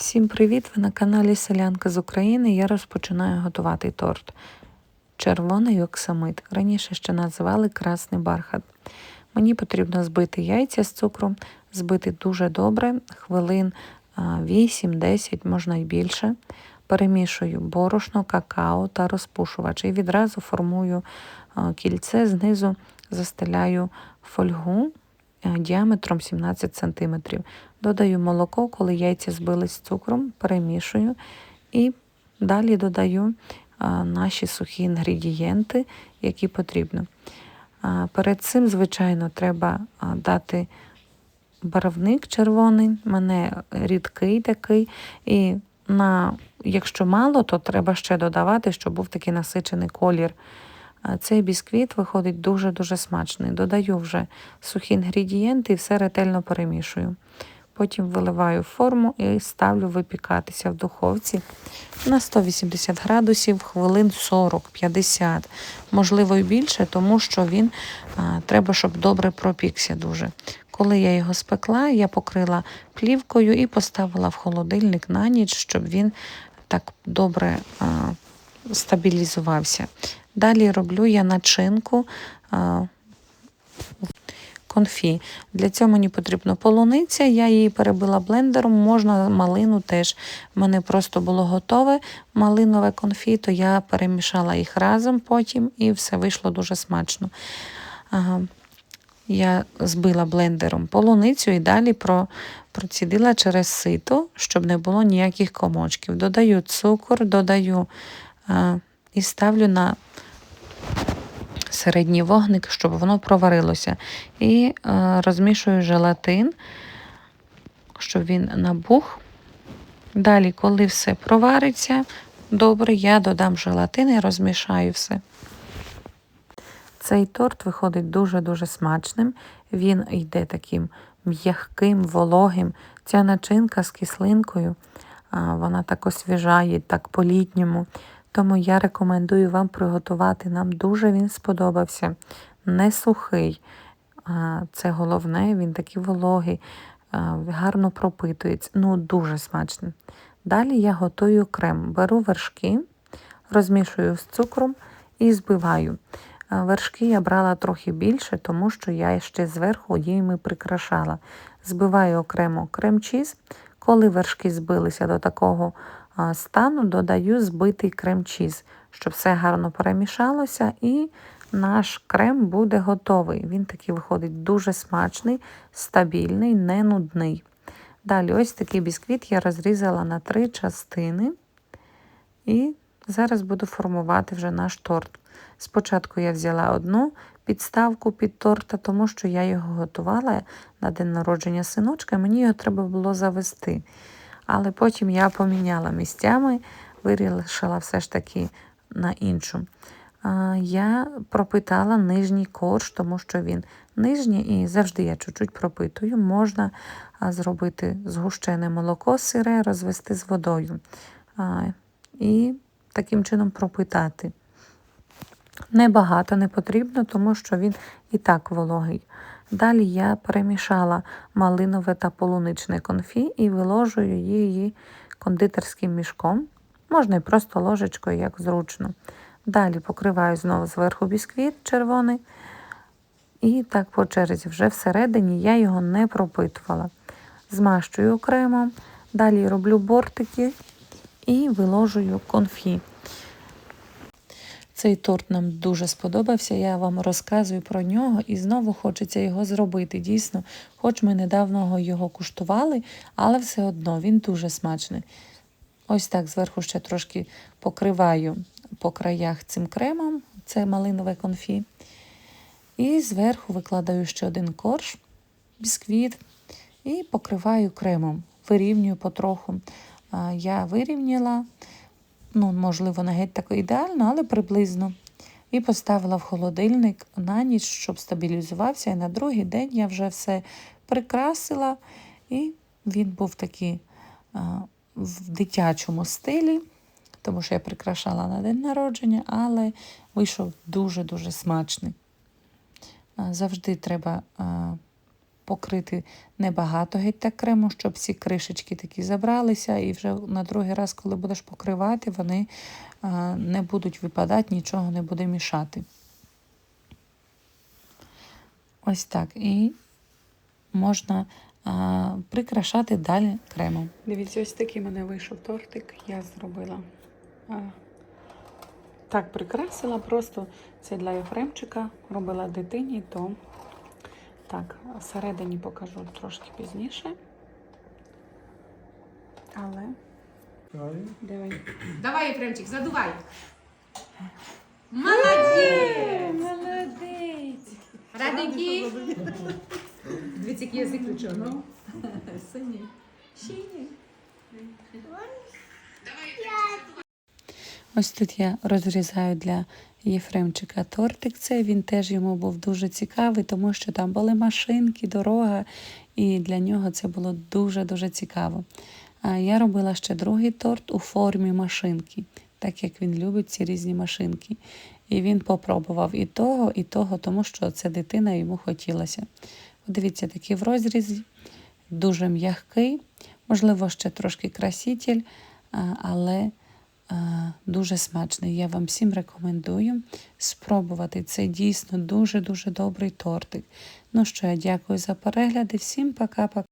Всім привіт! Ви на каналі Селянка з України. Я розпочинаю готувати торт. Червоний оксамит. Раніше ще називали красний бархат. Мені потрібно збити яйця з цукром, збити дуже добре, хвилин 8-10, можна й більше. Перемішую борошно, какао та розпушувач і відразу формую кільце, знизу застеляю фольгу діаметром 17 см. Додаю молоко, коли яйця збились з цукром, перемішую і далі додаю наші сухі інгредієнти, які потрібно. Перед цим, звичайно, треба дати барвник червоний, в мене рідкий такий. І на, якщо мало, то треба ще додавати, щоб був такий насичений колір. Цей бісквіт виходить дуже-дуже смачний. Додаю вже сухі інгредієнти і все ретельно перемішую. Потім виливаю форму і ставлю випікатися в духовці на 180 градусів хвилин 40-50, можливо і більше, тому що він а, треба, щоб добре пропікся дуже. Коли я його спекла, я покрила плівкою і поставила в холодильник на ніч, щоб він так добре а, стабілізувався. Далі роблю я начинку. А, конфі. Для цього мені потрібно полуниця, я її перебила блендером, можна малину теж. У мене просто було готове малинове конфі, то я перемішала їх разом потім і все вийшло дуже смачно. Ага. Я збила блендером полуницю і далі про, процідила через сито, щоб не було ніяких комочків. Додаю цукор, додаю а, і ставлю на середній вогник, щоб воно проварилося. І е, розмішую желатин, щоб він набух. Далі, коли все провариться, добре, я додам желатин і розмішаю все. Цей торт виходить дуже-дуже смачним. Він йде таким м'яким, вологим. Ця начинка з кислинкою, вона так освіжає, так по-літньому. Тому я рекомендую вам приготувати. Нам дуже він сподобався. Не сухий. Це головне, він такий вологий, гарно пропитується. Ну, дуже смачний. Далі я готую крем. Беру вершки, розмішую з цукром і збиваю. Вершки я брала трохи більше, тому що я ще зверху їми прикрашала. Збиваю окремо крем-чіз. Коли вершки збилися до такого стану, додаю збитий крем-чіз, щоб все гарно перемішалося, і наш крем буде готовий. Він такий виходить дуже смачний, стабільний, не нудний. Далі, ось такий бісквіт я розрізала на три частини. І зараз буду формувати вже наш торт. Спочатку я взяла одну підставку під торта, тому що я його готувала на день народження синочка, мені його треба було завести. Але потім я поміняла місцями, вирішила все ж таки на іншу. Я пропитала нижній корж, тому що він нижній і завжди я чуть-чуть пропитую. Можна зробити згущене молоко сире, розвести з водою. І таким чином пропитати. Небагато не потрібно, тому що він і так вологий. Далі я перемішала малинове та полуничне конфі і виложую її кондитерським мішком. Можна і просто ложечкою, як зручно. Далі покриваю знову зверху бісквіт червоний. І так по черзі, вже всередині я його не пропитувала. Змащую окремо, далі роблю бортики і виложую конфі. Цей торт нам дуже сподобався, я вам розказую про нього і знову хочеться його зробити. Дійсно, хоч ми недавно його куштували, але все одно він дуже смачний. Ось так зверху ще трошки покриваю по краях цим кремом, це малинове конфі. І зверху викладаю ще один корж, бісквіт, і покриваю кремом, вирівнюю потроху. Я вирівняла ну, можливо, не геть тако ідеально, але приблизно. І поставила в холодильник на ніч, щоб стабілізувався. І на другий день я вже все прикрасила, і він був такий а, в дитячому стилі, тому що я прикрашала на день народження, але вийшов дуже-дуже смачний. А, завжди треба а, покрити небагато геть так крему, щоб всі кришечки такі забралися, і вже на другий раз, коли будеш покривати, вони не будуть випадати, нічого не буде мішати. Ось так. І можна а, прикрашати далі кремом. Дивіться, ось такий мене вийшов тортик. Я зробила. А, так, прикрасила, просто це для Єфремчика робила дитині, то так, всередині покажу трошки пізніше. Але диви. Давай, Ефремчик, задувай. Молодець! Молодець! Раденький. Дивіться, який язик включив. Ну. Синій. Синій. Ось тут я розрізаю для Єфремчика тортик. Це він теж йому був дуже цікавий, тому що там були машинки, дорога, і для нього це було дуже-дуже цікаво. А я робила ще другий торт у формі машинки, так як він любить ці різні машинки. І він попробував і того, і того, тому що це дитина йому хотілося. Подивіться, такий в розрізі, дуже м'який, можливо, ще трошки краситель, але дуже смачний. Я вам всім рекомендую спробувати. Це дійсно дуже-дуже добрий тортик. Ну що, я дякую за перегляди. Всім пока-пока.